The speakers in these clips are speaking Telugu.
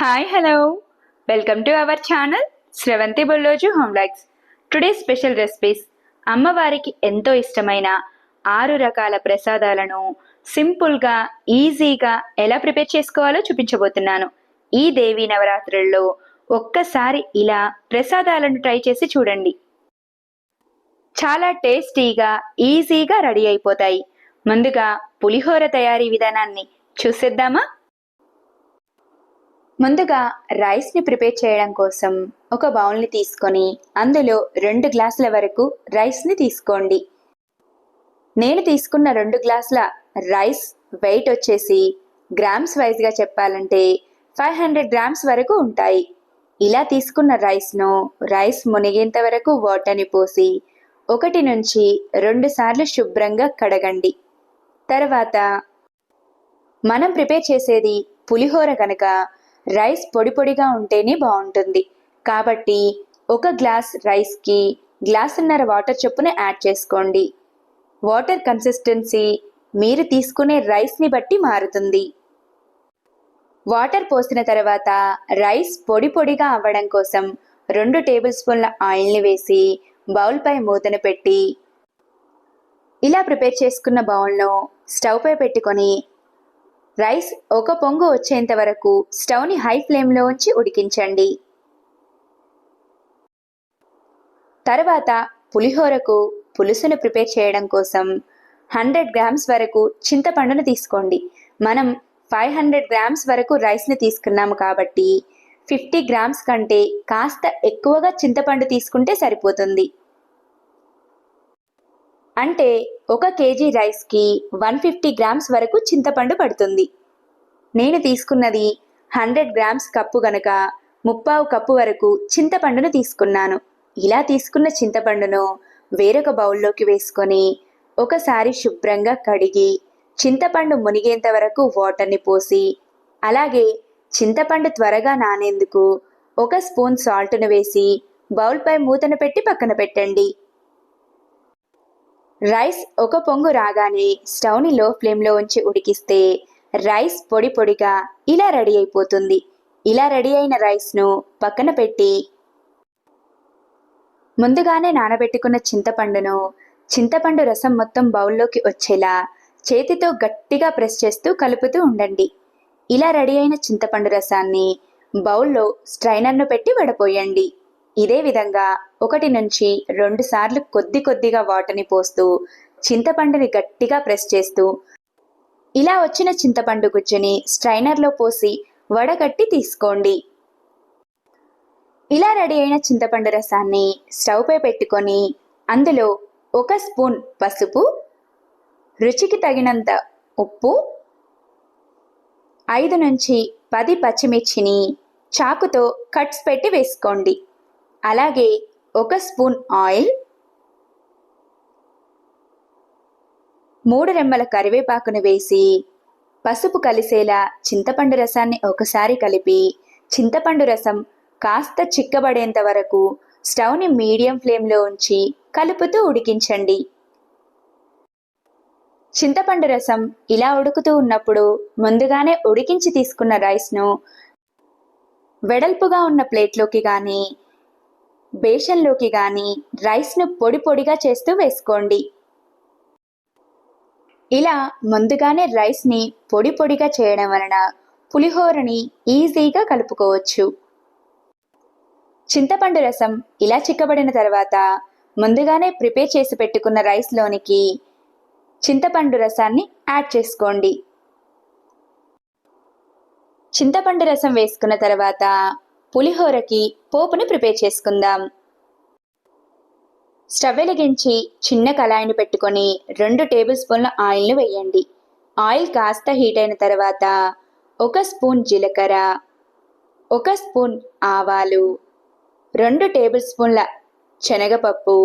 Hi hello welcome to our channel Sravanthi Bolloju home logs today special recipes అమ్మవారికి ఎంతో ఇష్టమైన ఆరు రకాల ప్రసాదాలను సింపుల్గా ఈజీగా ఎలా ప్రిపేర్ చేసుకోవాలో చూపించబోతున్నాను. ఈ దేవీ నవరాత్రుల్లో ఒక్కసారి ఇలా ప్రసాదాలను ట్రై చేసి చూడండి. చాలా టేస్టీగా ఈజీగా రెడీ అయిపోతాయి. ముందుగా పులిహోర తయారీ విధానాన్ని చూసేద్దామా? ముందుగా రైస్ని ప్రిపేర్ చేయడం కోసం ఒక బౌల్ని తీసుకొని అందులో రెండు గ్లాసుల వరకు రైస్ని తీసుకోండి. నేను తీసుకున్న రెండు గ్లాసుల రైస్ వెయిట్ వచ్చేసి గ్రామ్స్ వైజ్గా చెప్పాలంటే ఫైవ్ హండ్రెడ్ గ్రామ్స్ వరకు ఉంటాయి. ఇలా తీసుకున్న రైస్ను రైస్ మునిగేంత వరకు వాటర్ని పోసి ఒకటి నుంచి రెండు సార్లు శుభ్రంగా కడగండి. తర్వాత మనం ప్రిపేర్ చేసేది పులిహోర కనుక రైస్ పొడి పొడిగా ఉంటేనే బాగుంటుంది. కాబట్టి ఒక గ్లాస్ రైస్కి గ్లాసున్నర వాటర్ చొప్పున యాడ్ చేసుకోండి. వాటర్ కన్సిస్టెన్సీ మీరు తీసుకునే రైస్ని బట్టి మారుతుంది. వాటర్ పోసిన తర్వాత రైస్ పొడి పొడిగా అవ్వడం కోసం రెండు టేబుల్ స్పూన్ల ఆయిల్ని వేసి బౌల్పై మూతను పెట్టి ఇలా ప్రిపేర్ చేసుకున్న బౌల్ను స్టవ్పై పెట్టుకొని రైస్ ఒక పొంగు వచ్చేంత వరకు స్టవ్ని హై ఫ్లేమ్లో ఉంచి ఉడికించండి. తర్వాత పులిహోరకు పులుసును ప్రిపేర్ చేయడం కోసం హండ్రెడ్ గ్రామ్స్ వరకు చింతపండును తీసుకోండి. మనం ఫైవ్ హండ్రెడ్ గ్రామ్స్ వరకు రైస్ని తీసుకున్నాము కాబట్టి ఫిఫ్టీ గ్రామ్స్ కంటే కాస్త ఎక్కువగా చింతపండు తీసుకుంటే సరిపోతుంది. అంటే ఒక కేజీ రైస్కి వన్ ఫిఫ్టీ గ్రామ్స్ వరకు చింతపండు పడుతుంది. నేను తీసుకున్నది హండ్రెడ్ గ్రామ్స్ కప్పు గనక ముప్పావు కప్పు వరకు చింతపండును తీసుకున్నాను. ఇలా తీసుకున్న చింతపండును వేరొక బౌల్లోకి వేసుకొని ఒకసారి శుభ్రంగా కడిగి చింతపండు మునిగేంత వరకు వాటర్ని పోసి అలాగే చింతపండు త్వరగా నానేందుకు ఒక స్పూన్ సాల్ట్ను వేసి బౌల్పై మూతను పెట్టి పక్కన పెట్టండి. రైస్ ఒక పొంగు రాగానే స్టవ్ని లో ఫ్లేమ్లో ఉంచి ఉడికిస్తే రైస్ పొడి పొడిగా ఇలా రెడీ అయిపోతుంది. ఇలా రెడీ అయిన రైస్ను పక్కన పెట్టి ముందుగానే నానబెట్టుకున్న చింతపండును చింతపండు రసం మొత్తం బౌల్లోకి వచ్చేలా చేతితో గట్టిగా ప్రెస్ చేస్తూ కలుపుతూ ఉండండి. ఇలా రెడీ అయిన చింతపండు రసాన్ని బౌల్లో స్ట్రైనర్ను పెట్టి వడపోయండి. ఇదే విధంగా ఒకటి నుంచి రెండు సార్లు కొద్ది కొద్దిగా వాటర్ని పోస్తూ చింతపండుని గట్టిగా ప్రెస్ చేస్తూ ఇలా వచ్చిన చింతపండు గుజ్జుని స్ట్రైనర్లో పోసి వడగట్టి తీసుకోండి. ఇలా రెడీ అయిన చింతపండు రసాన్ని స్టవ్పై పెట్టుకొని అందులో ఒక స్పూన్ పసుపు రుచికి తగినంత ఉప్పు ఐదు నుంచి పది పచ్చిమిర్చిని చాకుతో కట్స్ పెట్టి వేసుకోండి. అలాగే ఒక స్పూన్ ఆయిల్ మూడు రెమ్మల కరివేపాకును వేసి పసుపు కలిసేలా చింతపండు రసాన్ని ఒకసారి కలిపి చింతపండు రసం కాస్త చిక్కబడేంత వరకు స్టవ్ని మీడియం ఫ్లేమ్లో ఉంచి కలుపుతూ ఉడికించండి. చింతపండు రసం ఇలా ఉడుకుతూ ఉన్నప్పుడు ముందుగానే ఉడికించి తీసుకున్న రైస్ను వెడల్పుగా ఉన్న ప్లేట్లోకి కానీ బేషన్లోకి కానీ రైస్ను పొడి పొడిగా చేస్తూ వేసుకోండి. ఇలా ముందుగానే రైస్ని పొడి పొడిగా చేయడం వలన పులిహోరని ఈజీగా కలుపుకోవచ్చు. చింతపండు రసం ఇలా చిక్కబడిన తర్వాత ముందుగానే ప్రిపేర్ చేసి పెట్టుకున్న రైస్లోనికి చింతపండు రసాన్ని యాడ్ చేసుకోండి. చింతపండు రసం వేసుకున్న తర్వాత పులిహోరకి పోపుని ప్రిపేర్ చేసుకుందాం. స్టవ్ వెలిగించి చిన్న కళాయిని పెట్టుకొని రెండు టేబుల్ స్పూన్ల ఆయిల్ను వేయండి. ఆయిల్ కాస్త హీట్ అయిన తర్వాత ఒక స్పూన్ జీలకర్ర ఒక స్పూన్ ఆవాలు రెండు టేబుల్ స్పూన్ల శనగపప్పు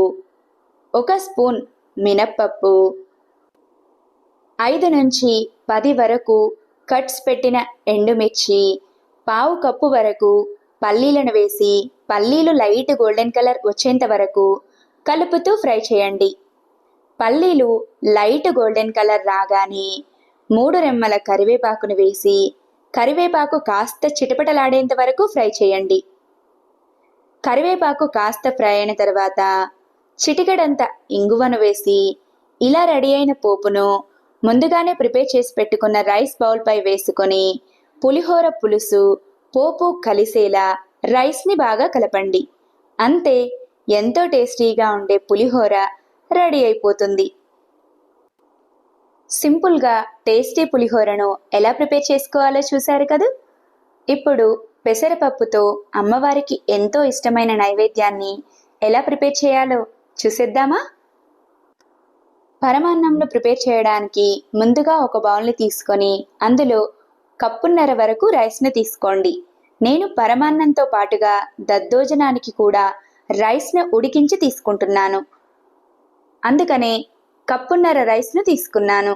ఒక స్పూన్ మినప్పప్పు ఐదు నుంచి పది వరకు కట్స్ పెట్టిన ఎండుమిర్చి పావు కప్పు వరకు పల్లీలను వేసి పల్లీలు లైట్ గోల్డెన్ కలర్ వచ్చేంత వరకు కలుపుతూ ఫ్రై చేయండి. పల్లీలు లైట్ గోల్డెన్ కలర్ రాగానే మూడు రెమ్మల కరివేపాకును వేసి కరివేపాకు కాస్త చిటపటలాడేంత వరకు ఫ్రై చేయండి. కరివేపాకు కాస్త ఫ్రై అయిన తర్వాత చిటికెడంత ఇంగువను వేసి ఇలా రెడీ అయిన పోపును ముందుగానే ప్రిపేర్ చేసి పెట్టుకున్న రైస్ బౌల్పై వేసుకొని పులిహోర పులుసు పోపు కలిసేలా రైస్ని బాగా కలపండి. అంతే ఎంతో టేస్టీగా ఉండే పులిహోర రెడీ అయిపోతుంది. సింపుల్గా టేస్టీ పులిహోరను ఎలా ప్రిపేర్ చేసుకోవాలో చూశారు కదూ? ఇప్పుడు పెసరపప్పుతో అమ్మవారికి ఎంతో ఇష్టమైన నైవేద్యాన్ని ఎలా ప్రిపేర్ చేయాలో చూసేద్దామా? పరమాన్నంలో ప్రిపేర్ చేయడానికి ముందుగా ఒక బౌల్ని తీసుకొని అందులో కప్పున్నర వరకు రైస్ని తీసుకోండి. నేను పరమాన్నంతో పాటుగా దద్దోజనానికి కూడా రైస్ను ఉడికించి తీసుకుంటున్నాను. అందుకనే కప్పున్నర రైస్ను తీసుకున్నాను.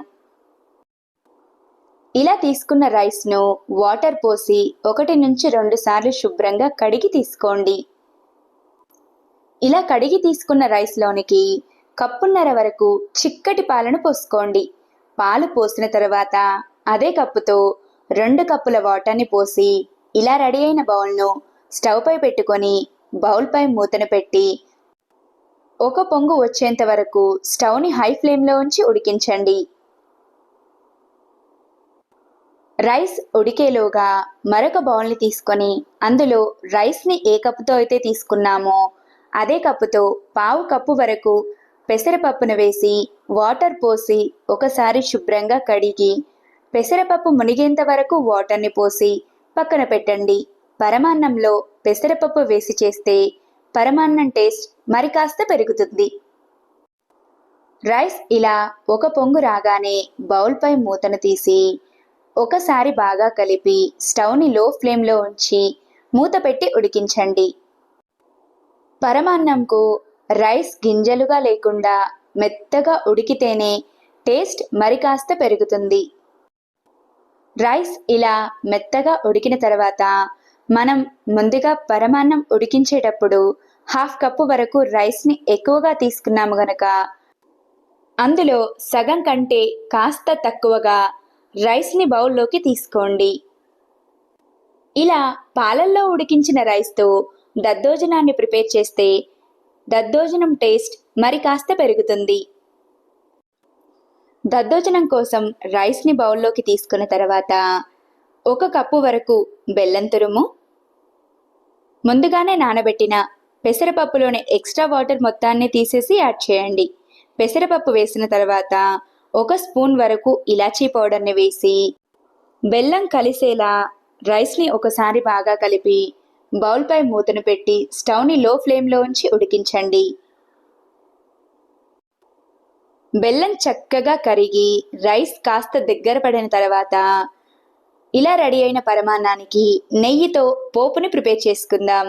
ఇలా తీసుకున్న రైస్ను వాటర్ పోసి ఒకటి నుంచి రెండు సార్లు శుభ్రంగా కడిగి తీసుకోండి. ఇలా కడిగి తీసుకున్న రైస్లోనికి కప్పున్నర వరకు చిక్కటి పాలను పోసుకోండి. పాలు పోసిన తర్వాత అదే కప్పుతో రెండు కప్పుల వాటర్ని పోసి ఇలా రెడీ అయిన బౌల్ను స్టవ్ పై పెట్టుకొని బౌల్పై మూతను పెట్టి ఒక పొంగు వచ్చేంత వరకు స్టవ్ని హై ఫ్లేమ్లో ఉంచి ఉడికించండి. రైస్ ఉడికేలోగా మరొక బౌల్ని తీసుకొని అందులో రైస్ని ఏ కప్పుతో అయితే తీసుకున్నామో అదే కప్పుతో పావు కప్పు వరకు పెసరపప్పును వేసి వాటర్ పోసి ఒకసారి శుభ్రంగా కడిగి పెసరపప్పు మునిగేంత వరకు వాటర్ని పోసి పక్కన పెట్టండి. పరమాన్నంలో పెసరపప్పు వేసి చేస్తే పరమాన్నం టేస్ట్ మరి కాస్త పెరుగుతుంది. రైస్ ఇలా ఒక పొంగు రాగానే బౌల్పై మూతను తీసి ఒకసారి బాగా కలిపి స్టవ్ని లో ఫ్లేమ్లో ఉంచి మూత పెట్టి ఉడికించండి. పరమాన్నంకు రైస్ గింజలుగా లేకుండా మెత్తగా ఉడికితేనే టేస్ట్ మరి కాస్త పెరుగుతుంది. రైస్ ఇలా మెత్తగా ఉడికిన తర్వాత మనం ముందుగా పరమాన్నం ఉడికించేటప్పుడు హాఫ్ కప్పు వరకు రైస్ని ఎక్కువగా తీసుకున్నాము గనక. అందులో సగం కంటే కాస్త తక్కువగా రైస్ని బౌల్లోకి తీసుకోండి. ఇలా పాలల్లో ఉడికించిన రైస్తో దద్దోజనాన్ని ప్రిపేర్ చేస్తే దద్దోజనం టేస్ట్ మరి కాస్త పెరుగుతుంది. దద్దోజనం కోసం రైస్ని బౌల్లోకి తీసుకున్న తర్వాత ఒక కప్పు వరకు బెల్లం తురుము ముందుగానే నానబెట్టిన పెసరపప్పులోని ఎక్స్ట్రా వాటర్ మొత్తాన్ని తీసేసి యాడ్ చేయండి. పెసరపప్పు వేసిన తర్వాత ఒక స్పూన్ వరకు ఇలాచీ పౌడర్ని వేసి బెల్లం కలిసేలా రైస్ని ఒకసారి బాగా కలిపి బౌల్పై మూతను పెట్టి స్టవ్ని లో ఫ్లేమ్లో ఉంచి ఉడికించండి. బెల్లం చక్కగా కరిగి రైస్ కాస్త దగ్గర పడిన తర్వాత ఇలా రెడీ అయిన పరమాన్నానికి నెయ్యితో పోపుని ప్రిపేర్ చేసుకుందాం.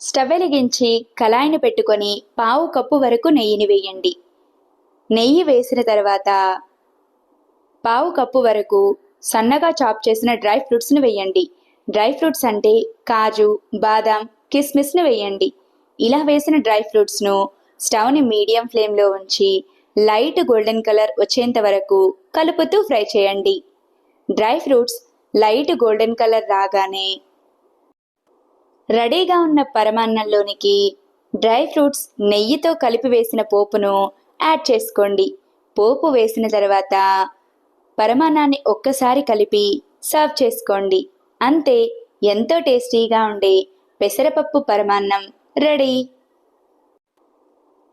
స్టవ్ వెలిగించి కళాయిని పెట్టుకొని పావు కప్పు వరకు నెయ్యిని వేయండి. నెయ్యి వేసిన తర్వాత పావు కప్పు వరకు సన్నగా చాప్ చేసిన డ్రై ఫ్రూట్స్ని వేయండి. డ్రై ఫ్రూట్స్ అంటే కాజు బాదాం కిస్మిస్ని వేయండి. ఇలా వేసిన డ్రై ఫ్రూట్స్ను స్టవ్ని మీడియం ఫ్లేమ్లో ఉంచి లైట్ గోల్డెన్ కలర్ వచ్చేంత వరకు కలుపుతూ ఫ్రై చేయండి. Dry fruits light golden colour రాగానే రెడీగా ఉన్న పరమాన్నంలోనికి డ్రై ఫ్రూట్స్ నెయ్యితో కలిపి వేసిన పోపును యాడ్ చేసుకోండి. పోపు వేసిన తర్వాత పరమాన్నాన్ని ఒక్కసారి కలిపి సర్వ్ చేసుకోండి. అంతే ఎంతో టేస్టీగా ఉండే పెసరపప్పు పరమాన్నం రెడీ.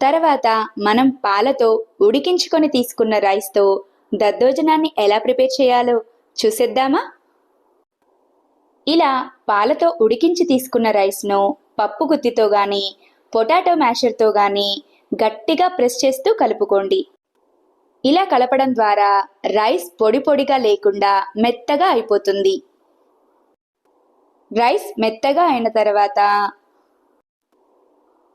తర్వాత మనం పాలతో ఉడికించుకొని తీసుకున్న రైస్తో దద్దోజనాన్ని ఎలా ప్రిపేర్ చేయాలో చూసేద్దామా? ఇలా పాలతో ఉడికించి తీసుకున్న రైస్ను పప్పు గుత్తితో కానీ పొటాటో మ్యాషర్తో కానీ గట్టిగా ప్రెస్ చేస్తూ కలుపుకోండి. ఇలా కలపడం ద్వారా రైస్ పొడి పొడిగా లేకుండా మెత్తగా అయిపోతుంది. రైస్ మెత్తగా అయిన తర్వాత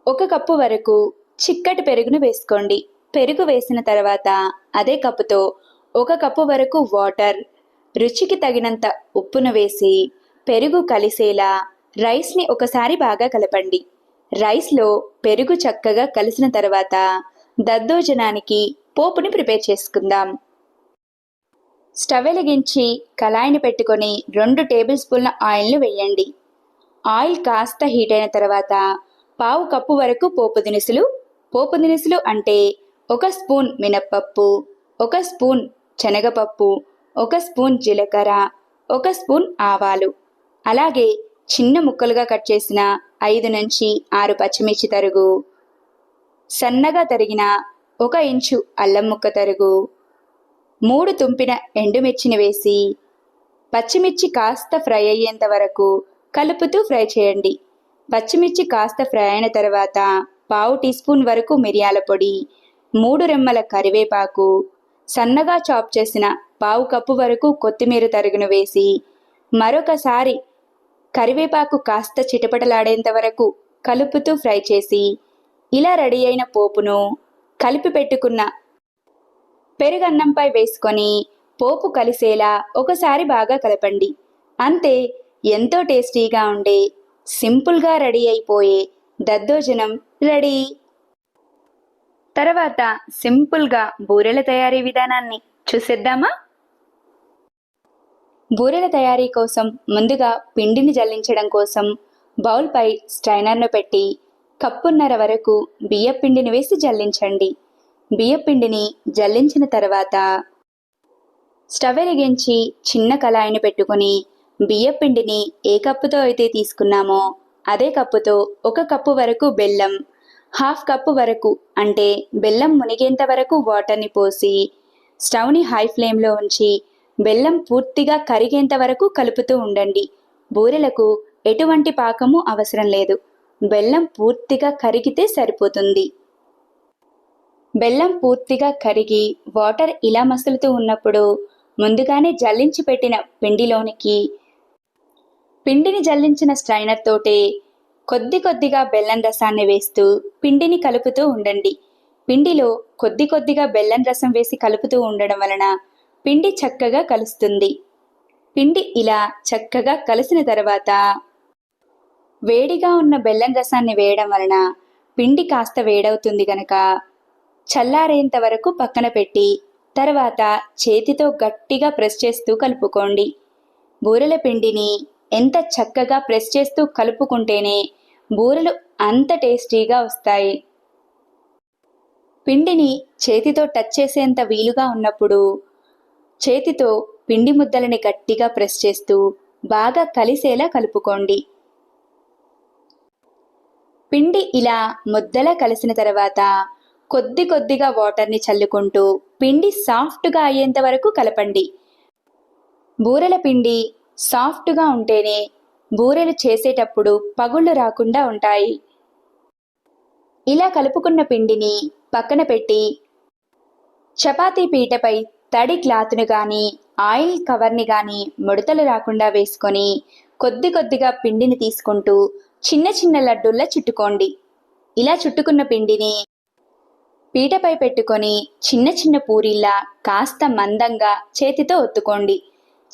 ఒక కప్పు వరకు చిక్కటి పెరుగును వేసుకోండి. పెరుగు వేసిన తర్వాత అదే కప్పుతో ఒక కప్పు వరకు వాటర్ రుచికి తగినంత ఉప్పును వేసి పెరుగు కలిసేలా రైస్ని ఒకసారి బాగా కలపండి. రైస్లో పెరుగు చక్కగా కలిసిన తర్వాత దద్దోజనానికి పోపుని ప్రిపేర్ చేసుకుందాం. స్టవ్ వెలిగించి కళాయిని పెట్టుకొని రెండు టేబుల్ స్పూన్ల ఆయిల్ను వేయండి. ఆయిల్ కాస్త హీట్ అయిన తర్వాత పావు కప్పు వరకు పోపు దినుసులు పోపు దినుసులు అంటే ఒక స్పూన్ మినప్పప్పు ఒక స్పూన్ శనగపప్పు ఒక స్పూన్ జీలకర్ర ఒక స్పూన్ ఆవాలు. అలాగే చిన్న ముక్కలుగా కట్ చేసిన ఐదు నుంచి ఆరు పచ్చిమిర్చి తరుగు. సన్నగా తరిగిన ఒక ఇంచు అల్లం ముక్క తరుగు. మూడు తుంపిన ఎండుమిర్చిని వేసి పచ్చిమిర్చి కాస్త ఫ్రై అయ్యేంత వరకు కలుపుతూ ఫ్రై చేయండి. పచ్చిమిర్చి కాస్త ఫ్రై అయిన తర్వాత పావు టీ స్పూన్ వరకు మిరియాల పొడి మూడు రెమ్మల కరివేపాకు సన్నగా చాప్ చేసిన పావు కప్పు వరకు కొత్తిమీర తరుగును వేసి మరొకసారి కరివేపాకు కాస్త చిటపటలాడేంత వరకు కలుపుతూ ఫ్రై చేసి ఇలా రెడీ అయిన పోపును కలిపి పెట్టుకున్న పెరుగన్నంపై వేసుకొని పోపు కలిసేలా ఒకసారి బాగా కలపండి. అంతే ఎంతో టేస్టీగా ఉండే సింపుల్గా రెడీ అయిపోయే దద్దోజనం రెడీ. తర్వాత సింపుల్గా బూరెల తయారీ విధానాన్ని చూసేద్దామా? బూరెల తయారీ కోసం ముందుగా పిండిని జల్లించడం కోసం బౌల్పై స్ట్రైనర్ను పెట్టి కప్పున్నర వరకు బియ్యపిండిని వేసి జల్లించండి. బియ్యపిండిని జల్లించిన తర్వాత స్టవ్ వెలిగించి చిన్న కళాయిని పెట్టుకుని బియ్యపిండిని ఏ కప్పుతో అయితే తీసుకున్నామో అదే కప్పుతో ఒక కప్పు వరకు బెల్లం హాఫ్ కప్పు వరకు అంటే బెల్లం మునిగేంత వరకు వాటర్ని పోసి స్టవ్ని హై ఫ్లేమ్లో ఉంచి బెల్లం పూర్తిగా కరిగేంత వరకు కలుపుతూ ఉండండి. బూరెలకు ఎటువంటి పాకము అవసరం లేదు. బెల్లం పూర్తిగా కరిగితే సరిపోతుంది. బెల్లం పూర్తిగా కరిగి వాటర్ ఇలా మసులుతూ ఉన్నప్పుడు ముందుగానే జల్లించి పెట్టిన పిండిలోనికి పిండిని జల్లించిన స్ట్రైనర్ తోటే కొద్ది కొద్దిగా బెల్లం రసాన్ని వేస్తూ పిండిని కలుపుతూ ఉండండి. పిండిలో కొద్ది కొద్దిగా బెల్లం రసం వేసి కలుపుతూ ఉండడం వలన పిండి చక్కగా కలుస్తుంది. పిండి ఇలా చక్కగా కలిసిన తర్వాత వేడిగా ఉన్న బెల్లం రసాన్ని వేయడం వలన పిండి కాస్త వేడవుతుంది గనక చల్లారేంత వరకు పక్కన పెట్టి తర్వాత చేతితో గట్టిగా ప్రెస్ చేస్తూ కలుపుకోండి. బూరెల పిండిని ఎంత చక్కగా ప్రెస్ చేస్తూ కలుపుకుంటేనే బూరెలు అంత టేస్టీగా వస్తాయి. పిండిని చేతితో టచ్ చేసేంత వీలుగా ఉన్నప్పుడు చేతితో పిండి ముద్దలని గట్టిగా ప్రెస్ చేస్తూ బాగా కలిసేలా కలుపుకోండి. పిండి ఇలా ముద్దలా కలిసిన తర్వాత కొద్ది కొద్దిగా వాటర్ని చల్లుకుంటూ పిండి సాఫ్ట్గా అయ్యేంత వరకు కలపండి. బూరెల పిండి సాఫ్ట్గా ఉంటేనే బూరెలు చేసేటప్పుడు పగుళ్ళు రాకుండా ఉంటాయి. ఇలా కలుపుకున్న పిండిని పక్కన పెట్టి చపాతీ పీటపై తడి క్లాత్ను కానీ ఆయిల్ కవర్ని కానీ ముడతలు రాకుండా వేసుకొని కొద్ది కొద్దిగా పిండిని తీసుకుంటూ చిన్న చిన్న లడ్డూల్లా చుట్టుకోండి. ఇలా చుట్టుకున్న పిండిని పీటపై పెట్టుకొని చిన్న చిన్న పూరిల్లా కాస్త మందంగా చేతితో ఒత్తుకోండి.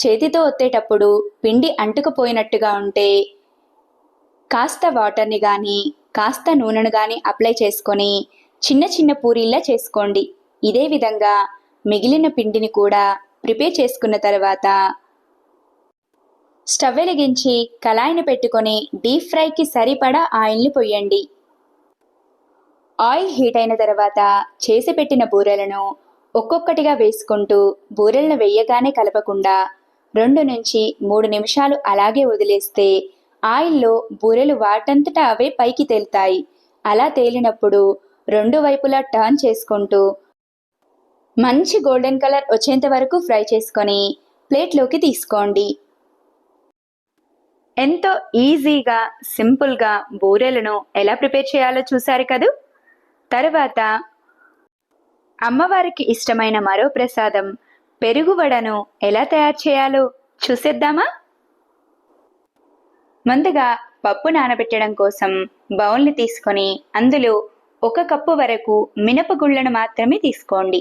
చేతితో ఒత్తేటప్పుడు పిండి అంటుకుపోయినట్టుగా ఉంటే కాస్త వాటర్ని కానీ కాస్త నూనెను కానీ అప్లై చేసుకొని చిన్న చిన్న పూరీల్లా చేసుకోండి. ఇదే విధంగా మిగిలిన పిండిని కూడా ప్రిపేర్ చేసుకున్న తర్వాత స్టవ్ వెలిగించి కళాయిని పెట్టుకొని డీప్ ఫ్రైకి సరిపడా ఆయిల్ని పొయ్యండి. ఆయిల్ హీట్ అయిన తర్వాత చేసి పెట్టిన బూరెలను ఒక్కొక్కటిగా వేసుకుంటూ బూరెలను వేయగానే కలపకుండా రెండు నుంచి మూడు నిమిషాలు అలాగే వదిలేస్తే ఆయిల్లో బూరెలు వాటంతటా అవే పైకి తేలుతాయి. అలా తేలినప్పుడు రెండు వైపులా టర్న్ చేసుకుంటూ మంచి గోల్డెన్ కలర్ వచ్చేంత వరకు ఫ్రై చేసుకొని ప్లేట్లోకి తీసుకోండి. ఎంతో ఈజీగా సింపుల్గా బూరెలను ఎలా ప్రిపేర్ చేయాలో చూశారు కదూ? తరువాత అమ్మవారికి ఇష్టమైన మరో ప్రసాదం పెరుగు వడను ఎలా తయారు చేయాలో చూసేద్దామా? ముందుగా పప్పు నానబెట్టడం కోసం బౌల్ని తీసుకొని అందులో ఒక కప్పు వరకు మినపగుళ్ళను మాత్రమే తీసుకోండి.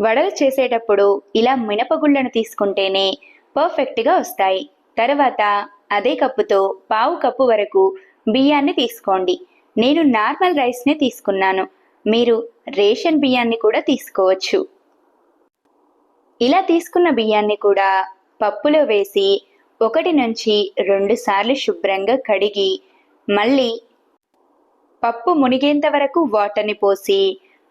వడలు చేసేటప్పుడు ఇలా మినపగుళ్ళను తీసుకుంటేనే పర్ఫెక్ట్గా వస్తాయి. తర్వాత అదే కప్పుతో పావు కప్పు వరకు బియ్యాన్ని తీసుకోండి. నేను నార్మల్ రైస్నే తీసుకున్నాను. మీరు రేషన్ బియ్యాన్ని కూడా తీసుకోవచ్చు. ఇలా తీసుకున్న బియ్యాన్ని కూడా పప్పులో వేసి ఒకటి నుంచి రెండు సార్లు శుభ్రంగా కడిగి మళ్ళీ పప్పు మునిగేంత వరకు వాటర్ని పోసి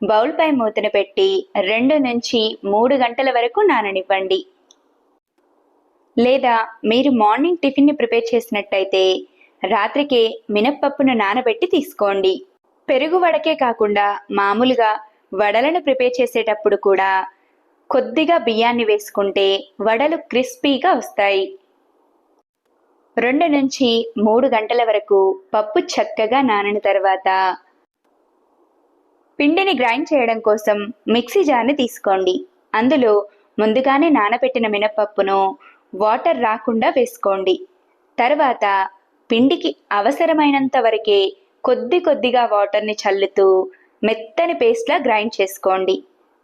బౌల్పై మూతను పెట్టి రెండు నుంచి మూడు గంటల వరకు నాననివ్వండి. లేదా మీరు మార్నింగ్ టిఫిన్ని ప్రిపేర్ చేసినట్టయితే రాత్రికే మినప్పప్పును నానబెట్టి తీసుకోండి. పెరుగు వడకే కాకుండా మామూలుగా వడలను ప్రిపేర్ చేసేటప్పుడు కూడా కొద్దిగా బియ్యాన్ని వేసుకుంటే వడలు క్రిస్పీగా వస్తాయి. రెండు నుంచి మూడు గంటల వరకు పప్పు చక్కగా నానిన తర్వాత పిండిని గ్రైండ్ చేయడం కోసం మిక్సీ జార్ని తీసుకోండి. అందులో ముందుగానే నానబెట్టిన మినపప్పును వాటర్ రాకుండా వేసుకోండి. తర్వాత పిండికి అవసరమైనంత వరకే కొద్ది కొద్దిగా వాటర్ని చల్లుతూ మెత్తని పేస్ట్లా గ్రైండ్ చేసుకోండి.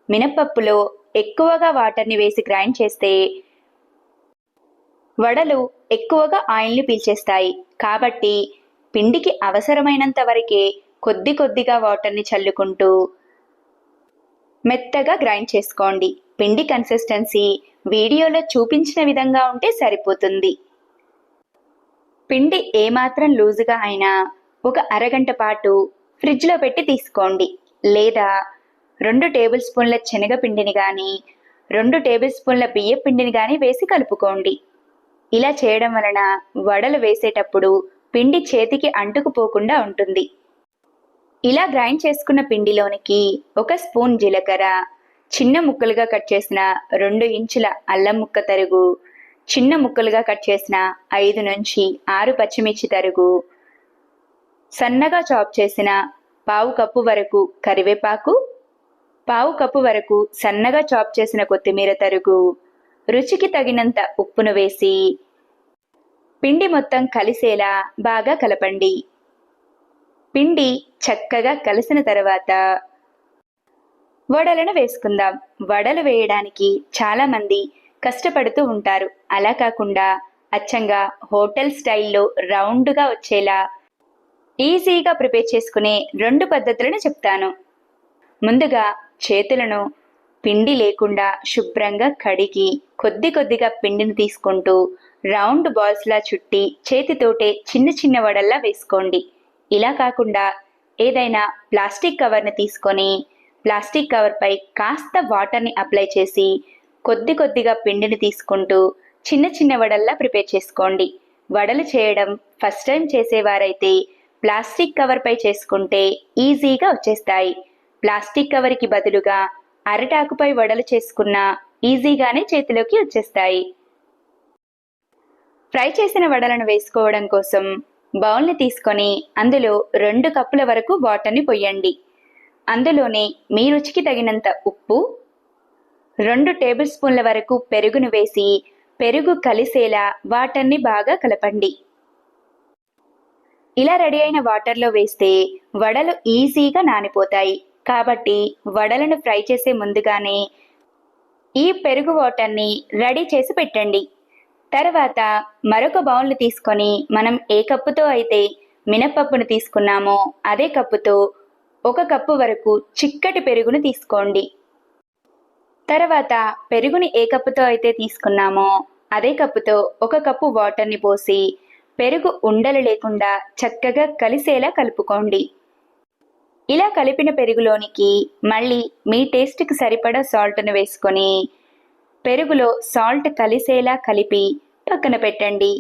మినపప్పులో ఎక్కువగా వాటర్ని వేసి గ్రైండ్ చేస్తే వడలు ఎక్కువగా ఆయిల్ని పీల్చేస్తాయి. కాబట్టి పిండికి అవసరమైనంత వరకే కొద్ది కొద్దిగా వాటర్ని చల్లుకుంటూ మెత్తగా గ్రైండ్ చేసుకోండి. పిండి కన్సిస్టెన్సీ వీడియోలో చూపించిన విధంగా ఉంటే సరిపోతుంది. పిండి ఏమాత్రం లూజుగా అయినా ఒక అరగంట పాటు ఫ్రిడ్జ్లో పెట్టి తీసుకోండి. లేదా రెండు టేబుల్ స్పూన్ల శనగపిండిని కానీ రెండు టేబుల్ స్పూన్ల బియ్య పిండిని కానీ వేసి కలుపుకోండి. ఇలా చేయడం వలన వడలు వేసేటప్పుడు పిండి చేతికి అంటుకుపోకుండా ఉంటుంది. ఇలా గ్రైండ్ చేసుకున్న పిండిలోనికి ఒక స్పూన్ జీలకర్ర చిన్న ముక్కలుగా కట్ చేసిన రెండు ఇంచుల అల్లం ముక్క తరుగు చిన్న ముక్కలుగా కట్ చేసిన ఐదు నుంచి ఆరు పచ్చిమిర్చి తరుగు సన్నగా చాప్ చేసిన పావు కప్పు వరకు కరివేపాకు పావు కప్పు వరకు సన్నగా చాప్ చేసిన కొత్తిమీర తరుగు రుచికి తగినంత ఉప్పును వేసి పిండి మొత్తం కలిసేలా బాగా కలపండి. పిండి చక్కగా కలిసిన తర్వాత వడలను వేసుకుందాం. వడలు వేయడానికి చాలామంది కష్టపడుతూ ఉంటారు. అలా కాకుండా అచ్చంగా హోటల్ స్టైల్లో రౌండ్గా వచ్చేలా ఈజీగా ప్రిపేర్ చేసుకునే రెండు పద్ధతులను చెప్తాను. ముందుగా చేతులను పిండి లేకుండా శుభ్రంగా కడిగి కొద్ది కొద్దిగా పిండిని తీసుకుంటూ రౌండ్ బాల్స్లా చుట్టి చేతితోటే చిన్న చిన్న వడల్లా వేసుకోండి. ఇలా కాకుండా ఏదైనా ప్లాస్టిక్ కవర్ని తీసుకొని ప్లాస్టిక్ కవర్పై కాస్త వాటర్ని అప్లై చేసి కొద్ది కొద్దిగా పిండిని తీసుకుంటూ చిన్న చిన్న వడల్లా ప్రిపేర్ చేసుకోండి. వడలు చేయడం ఫస్ట్ టైం చేసేవారైతే ప్లాస్టిక్ కవర్పై చేసుకుంటే ఈజీగా వచ్చేస్తాయి. ప్లాస్టిక్ కవర్కి బదులుగా అరటాకుపై వడలు చేసుకున్న ఈజీగానే చేతిలోకి వచ్చేస్తాయి. ఫ్రై చేసిన వడలను వేసుకోవడం కోసం బౌల్ని తీసుకొని అందులో రెండు కప్పుల వరకు వాటర్ని పొయ్యండి అందులోనే మీ రుచికి తగినంత ఉప్పు రెండు టేబుల్ స్పూన్ల వరకు పెరుగును వేసి పెరుగు కలిసేలా వాటర్ని బాగా కలపండి. ఇలా రెడీ అయిన వాటర్లో వేస్తే వడలు ఈజీగా నానిపోతాయి. కాబట్టి వడలను ఫ్రై చేసే ముందుగానే ఈ పెరుగు వాటర్ని రెడీ చేసి పెట్టండి. తర్వాత మరొక బౌల్ని తీసుకొని మనం ఏ కప్పుతో అయితే మినపప్పును తీసుకున్నామో అదే కప్పుతో ఒక కప్పు వరకు చిక్కటి పెరుగును తీసుకోండి. తర్వాత పెరుగుని ఏ కప్పుతో అయితే తీసుకున్నామో అదే కప్పుతో ఒక కప్పు వాటర్ని పోసి పెరుగు ఉండలు లేకుండా చక్కగా కలిసేలా కలుపుకోండి. ఇలా కలిపిన పెరుగులోనికి మళ్ళీ మీ టేస్ట్కి సరిపడా సాల్ట్ను వేసుకొని పెరుగులో సాల్ట్ కలిసేలా కలిపి పక్కన పెట్టండి.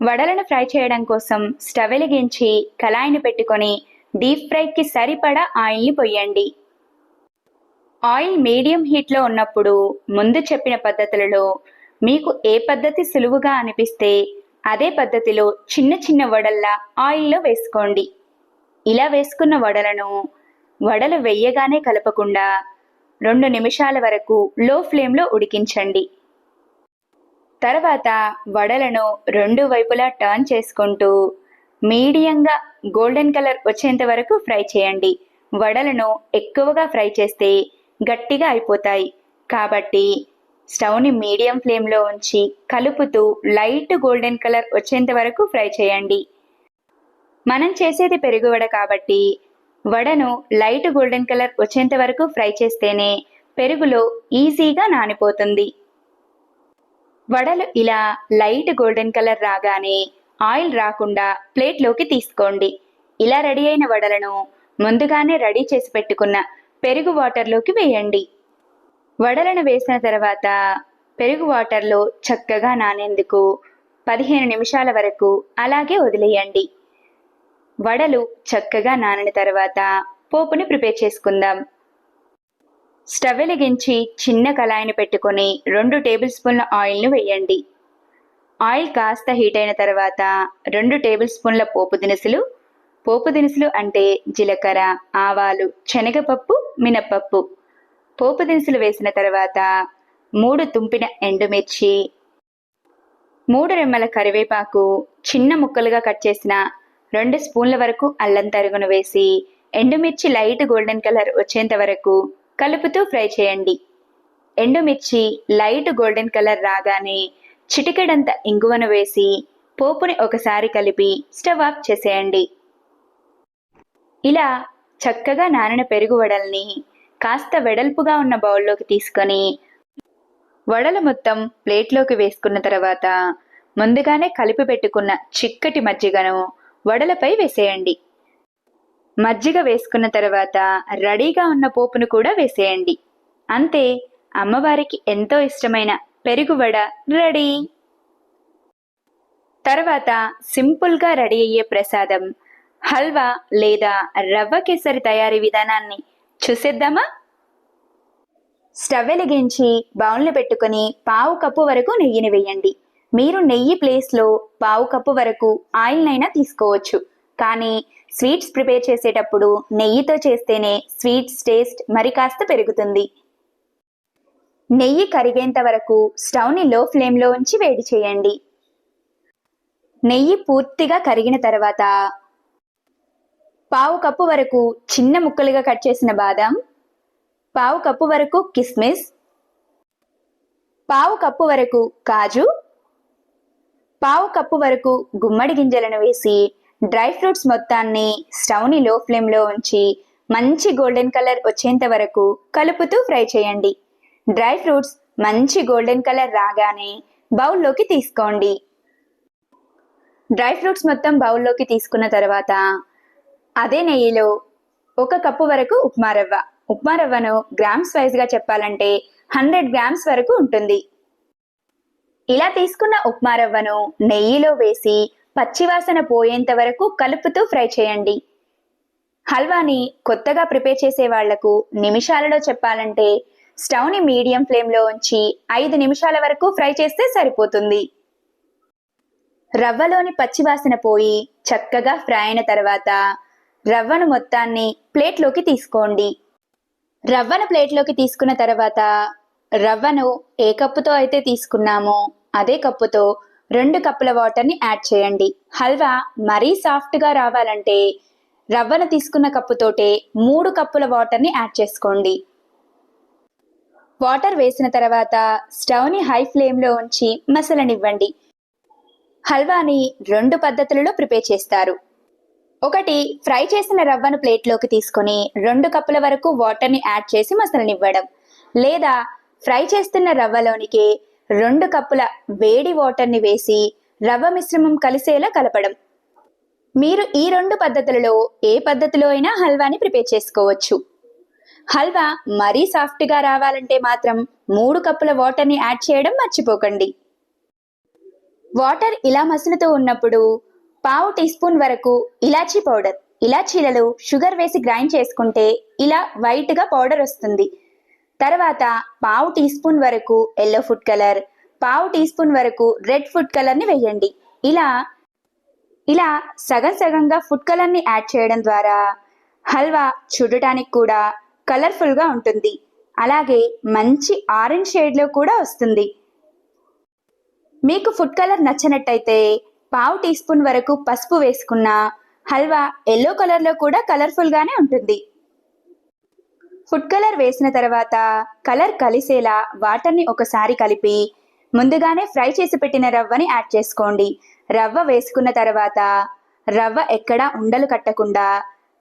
వడలను ఫ్రై చేయడం కోసం స్టవ్ వెలిగించి కళాయిని పెట్టుకొని డీప్ ఫ్రైకి సరిపడా ఆయిల్ని పొయ్యండి ఆయిల్ మీడియం హీట్లో ఉన్నప్పుడు ముందు చెప్పిన పద్ధతులలో మీకు ఏ పద్ధతి సులువుగా అనిపిస్తే అదే పద్ధతిలో చిన్న చిన్న వడల్లా ఆయిల్లో వేసుకోండి. ఇలా వేసుకున్న వడలను వడలు వెయ్యగానే కలపకుండా రెండు నిమిషాల వరకు లో ఫ్లేమ్లో ఉడికించండి. తర్వాత వడలను రెండు వైపులా టర్న్ చేసుకుంటూ మీడియంగా గోల్డెన్ కలర్ వచ్చేంత వరకు ఫ్రై చేయండి. వడలను ఎక్కువగా ఫ్రై చేస్తే గట్టిగా అయిపోతాయి. కాబట్టి స్టవ్ని మీడియం ఫ్లేమ్లో ఉంచి కలుపుతూ లైట్ గోల్డెన్ కలర్ వచ్చేంత వరకు ఫ్రై చేయండి. మనం చేసేది పెరుగు వడ కాబట్టి వడను లైట్ గోల్డెన్ కలర్ వచ్చేంత వరకు ఫ్రై చేస్తేనే పెరుగులో ఈజీగా నానిపోతుంది. వడలు ఇలా లైట్ గోల్డెన్ కలర్ రాగానే ఆయిల్ రాకుండా ప్లేట్లోకి తీసుకోండి. ఇలా రెడీ అయిన వడలను ముందుగానే రెడీ చేసి పెట్టుకున్న పెరుగు వాటర్లోకి వేయండి. వడలను వేసిన తర్వాత పెరుగు వాటర్లో చక్కగా నానేందుకు పదిహేను నిమిషాల వరకు అలాగే వదిలేయండి. వడలు చక్కగా నానిన తర్వాత పోపుని ప్రిపేర్ చేసుకుందాం. స్టవ్ వెలిగించి చిన్న కళాయిని పెట్టుకొని రెండు టేబుల్ స్పూన్ల ఆయిల్ను వేయండి. ఆయిల్ కాస్త హీట్ అయిన తర్వాత రెండు టేబుల్ స్పూన్ల పోపు దినుసులు. పోపు దినుసులు అంటే జీలకర్ర ఆవాలు శనగపప్పు మినప్పప్పు. పోపు దినుసులు వేసిన తర్వాత మూడు తుంపిన ఎండుమిర్చి మూడు రెమ్మల కరివేపాకు చిన్న ముక్కలుగా కట్ చేసిన రెండు స్పూన్ల వరకు అల్లం తరుగును వేసి ఎండుమిర్చి లైట్ గోల్డెన్ కలర్ వచ్చేంత వరకు కలుపుతూ ఫ్రై చేయండి. ఎండుమిర్చి లైట్ గోల్డెన్ కలర్ రాగానే చిటికెడంత ఇంగువను వేసి పోపుని ఒకసారి కలిపి స్టవ్ ఆఫ్ చేసేయండి. ఇలా చక్కగా నానిన పెరుగు వడల్ని కాస్త వెడల్పుగా ఉన్న బౌల్లోకి తీసుకొని వడలు మొత్తం ప్లేట్లోకి వేసుకున్న తర్వాత ముందుగానే కలిపి పెట్టుకున్న చిక్కటి మజ్జిగను వడలపై వేసేయండి. మజ్జిగ వేసుకున్న తర్వాత రెడీగా ఉన్న పోపును కూడా వేసేయండి. అంతే అమ్మవారికి ఎంతో ఇష్టమైన పెరుగు వడ రెడీ. తర్వాత సింపుల్గా రెడీ అయ్యే ప్రసాదం హల్వా లేదా రవ్వ కేసరి తయారీ విధానాన్ని చూసేద్దామా? స్టవ్ వెలిగించి బౌల్ని పెట్టుకుని పావు కప్పు వరకు నెయ్యిని వేయండి. మీరు నెయ్యి ప్లేస్లో పావు కప్పు వరకు ఆయిల్నైనా తీసుకోవచ్చు. కానీ స్వీట్స్ ప్రిపేర్ చేసేటప్పుడు నెయ్యితో చేస్తేనే స్వీట్స్ టేస్ట్ మరి కాస్త పెరుగుతుంది. నెయ్యి కరిగేంత వరకు స్టవ్ని లో ఫ్లేమ్లో ఉంచి వేడి చేయండి. నెయ్యి పూర్తిగా కరిగిన తర్వాత పావు కప్పు వరకు చిన్న ముక్కలుగా కట్ చేసిన బాదం పావు కప్పు వరకు కిస్మిస్ పావు కప్పు వరకు కాజు పావు కప్పు వరకు గుమ్మడి గింజలను వేసి డ్రై ఫ్రూట్స్ మొత్తాన్ని స్టవ్ని లో ఫ్లేమ్లో ఉంచి మంచి గోల్డెన్ కలర్ వచ్చేంత వరకు కలుపుతూ ఫ్రై చేయండి. డ్రై ఫ్రూట్స్ మంచి గోల్డెన్ కలర్ రాగానే బౌల్లోకి తీసుకోండి. డ్రై ఫ్రూట్స్ మొత్తం బౌల్లోకి తీసుకున్న తర్వాత అదే నెయ్యిలో ఒక కప్పు వరకు ఉప్మా రవ్వ. ఉప్మా రవ్వను గ్రామ్స్ వైజ్గా చెప్పాలంటే హండ్రెడ్ గ్రామ్స్ వరకు ఉంటుంది. ఇలా తీసుకున్న ఉప్మా రవ్వను నెయ్యిలో వేసి పచ్చివాసన పోయేంత వరకు కలుపుతూ ఫ్రై చేయండి. హల్వాని కొత్తగా ప్రిపేర్ చేసే వాళ్ళకు నిమిషాలలో చెప్పాలంటే స్టవ్ని మీడియం ఫ్లేమ్లో ఉంచి ఐదు నిమిషాల వరకు ఫ్రై చేస్తే సరిపోతుంది. రవ్వలోని పచ్చివాసన పోయి చక్కగా ఫ్రై అయిన తర్వాత రవ్వను మొత్తాన్ని ప్లేట్లోకి తీసుకోండి. రవ్వను ప్లేట్లోకి తీసుకున్న తర్వాత రవ్వను ఏ కప్పుతో అయితే తీసుకున్నామో అదే కప్పుతో రెండు కప్పుల వాటర్ని యాడ్ చేయండి. హల్వా మరీ సాఫ్ట్గా రావాలంటే రవ్వను తీసుకున్న కప్పుతోటే మూడు కప్పుల వాటర్ని యాడ్ చేసుకోండి. వాటర్ వేసిన తర్వాత స్టవ్ని హై ఫ్లేమ్లో ఉంచి మసలనివ్వండి. హల్వాని రెండు పద్ధతులలో ప్రిపేర్ చేస్తారు. ఒకటి ఫ్రై చేసిన రవ్వను ప్లేట్లోకి తీసుకొని రెండు కప్పుల వరకు వాటర్ని యాడ్ చేసి మసలనివ్వడం. లేదా ఫ్రై చేస్తున్న రవ్వలోనికి రెండు కప్పుల వేడి వాటర్ని వేసి రవ్వ మిశ్రమం కలిసేలా కలపడం. మీరు ఈ రెండు పద్ధతులలో ఏ పద్ధతిలో అయినా హల్వాని ప్రిపేర్ చేసుకోవచ్చు. హల్వా మరీ సాఫ్ట్గా రావాలంటే మాత్రం మూడు కప్పుల వాటర్ని యాడ్ చేయడం మర్చిపోకండి. వాటర్ ఇలా మసులుతూ ఉన్నప్పుడు పావు టీ స్పూన్ వరకు ఇలాచీ పౌడర్. ఇలాచీలలో షుగర్ వేసి గ్రైండ్ చేసుకుంటే ఇలా వైట్గా పౌడర్ వస్తుంది. తర్వాత పావు టీ స్పూన్ వరకు ఎల్లో ఫుడ్ కలర్ పావు టీ స్పూన్ వరకు రెడ్ ఫుడ్ కలర్ని వేయండి. ఇలా ఇలా సగం సగంగా ఫుడ్ కలర్ని యాడ్ చేయడం ద్వారా హల్వా చూడటానికి కూడా కలర్ఫుల్గా ఉంటుంది. అలాగే మంచి ఆరెంజ్ షేడ్లో కూడా వస్తుంది. మీకు ఫుడ్ కలర్ నచ్చినట్టయితే పావు టీ స్పూన్ వరకు పసుపు వేసుకున్న హల్వా ఎల్లో కలర్లో కూడా కలర్ఫుల్గానే ఉంటుంది. ఫుడ్ కలర్ వేసిన తర్వాత కలర్ కలిసేలా వాటర్ని ఒకసారి కలిపి ముందుగానే ఫ్రై చేసి పెట్టిన రవ్వని యాడ్ చేసుకోండి. రవ్వ వేసుకున్న తర్వాత రవ్వ ఎక్కడా ఉండలు కట్టకుండా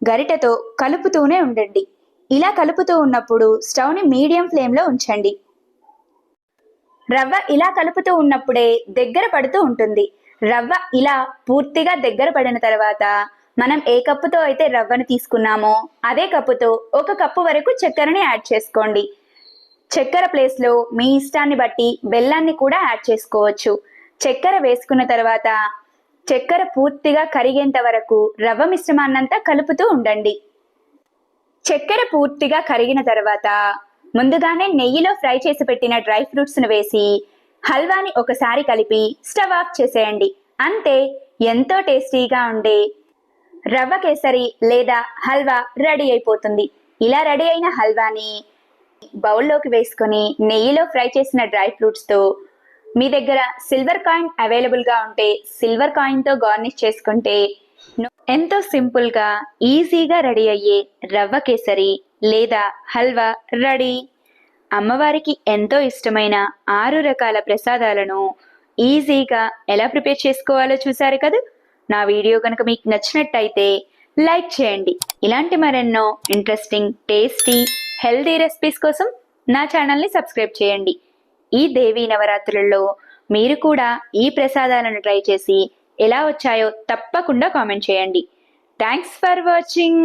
గరిటెతో కలుపుతూనే ఉండండి. ఇలా కలుపుతూ ఉన్నప్పుడు స్టవ్ని మీడియం ఫ్లేమ్లో ఉంచండి. రవ్వ ఇలా కలుపుతూ ఉన్నప్పుడే దగ్గర పడుతూ ఉంటుంది. రవ్వ ఇలా పూర్తిగా దగ్గర పడిన తర్వాత మనం ఏ కప్పుతో అయితే రవ్వను తీసుకున్నామో అదే కప్పుతో ఒక కప్పు వరకు చక్కెరని యాడ్ చేసుకోండి. చక్కెర ప్లేస్లో మీ ఇష్టాన్ని బట్టి బెల్లాన్ని కూడా యాడ్ చేసుకోవచ్చు. చక్కెర వేసుకున్న తర్వాత చక్కెర పూర్తిగా కరిగేంత వరకు రవ్వ మిశ్రమాన్నంతా కలుపుతూ ఉండండి. చక్కెర పూర్తిగా కరిగిన తర్వాత ముందుగానే నెయ్యిలో ఫ్రై చేసి పెట్టిన డ్రై ఫ్రూట్స్ను వేసి హల్వాని ఒకసారి కలిపి స్టవ్ ఆఫ్ చేసేయండి. అంతే ఎంతో టేస్టీగా ఉండే రవ్వ కేసరి లేదా హల్వా రెడీ అయిపోతుంది. ఇలా రెడీ అయిన హల్వాని బౌల్లోకి వేసుకొని నెయ్యిలో ఫ్రై చేసిన డ్రై ఫ్రూట్స్తో మీ దగ్గర సిల్వర్ కాయిన్ అవైలబుల్గా ఉంటే సిల్వర్ కాయిన్తో గార్నిష్ చేసుకుంటే ఎంతో సింపుల్గా ఈజీగా రెడీ అయ్యే రవ్వ కేసరి లేదా హల్వా రెడీ. అమ్మవారికి ఎంతో ఇష్టమైన ఆరు రకాల ప్రసాదాలను ఈజీగా ఎలా ప్రిపేర్ చేసుకోవాలో చూసారు కదా? నా వీడియో కనుక మీకు నచ్చినట్టయితే లైక్ చేయండి. ఇలాంటి మరెన్నో ఇంట్రెస్టింగ్ టేస్టీ హెల్తీ రెసిపీస్ కోసం నా ఛానల్ని సబ్స్క్రైబ్ చేయండి. ఈ దేవీ నవరాత్రులలో మీరు కూడా ఈ ప్రసాదాలను ట్రై చేసి ఎలా వచ్చాయో తప్పకుండా కామెంట్ చేయండి. Thanks for watching